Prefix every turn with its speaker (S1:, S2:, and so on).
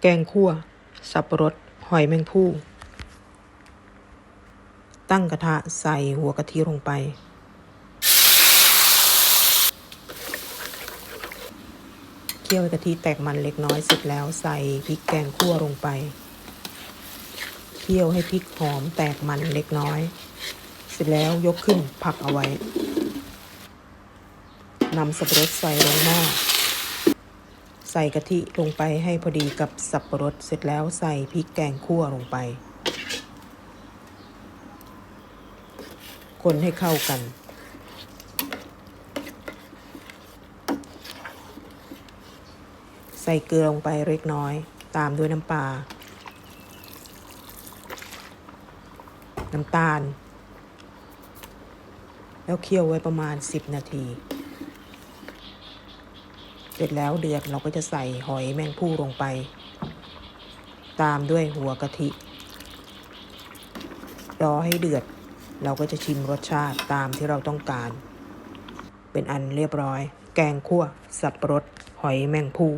S1: แกงคั่ว สับปะรด หอยแมงภู่ ตั้งกระทะใส่หัวกะทิลงไป เคี่ยวกะทิแตกมันเล็กน้อยเสร็จแล้วใส่พริกแกงคั่วลงไป เคี่ยวให้พริกหอมแตกมันเล็กน้อย เสร็จแล้วยกขึ้นพักเอาไว้นำสับปะรดใส่ลงหม้อ ส่กะทิลงไปให้พอดีกับสับปะรดเสร็จแล้วใส่พริกแกงคั่วลงไป คนให้เข้ากัน ใส่เกลือลงไปเล็กน้อย ตามด้วยน้ำปลา น้ำตาล แล้วเคี่ยวไว้ประมาณ 10 นาที เสร็จแล้วเดือดเราก็จะใส่หอยแมงผู้ลงไป ตามด้วยหัวกะทิ รอให้เดือด เราก็จะชิมรสชาติตามที่เราต้องการ เป็นอันเรียบร้อย แกงคั่ว สับปะรด หอยแมงผู้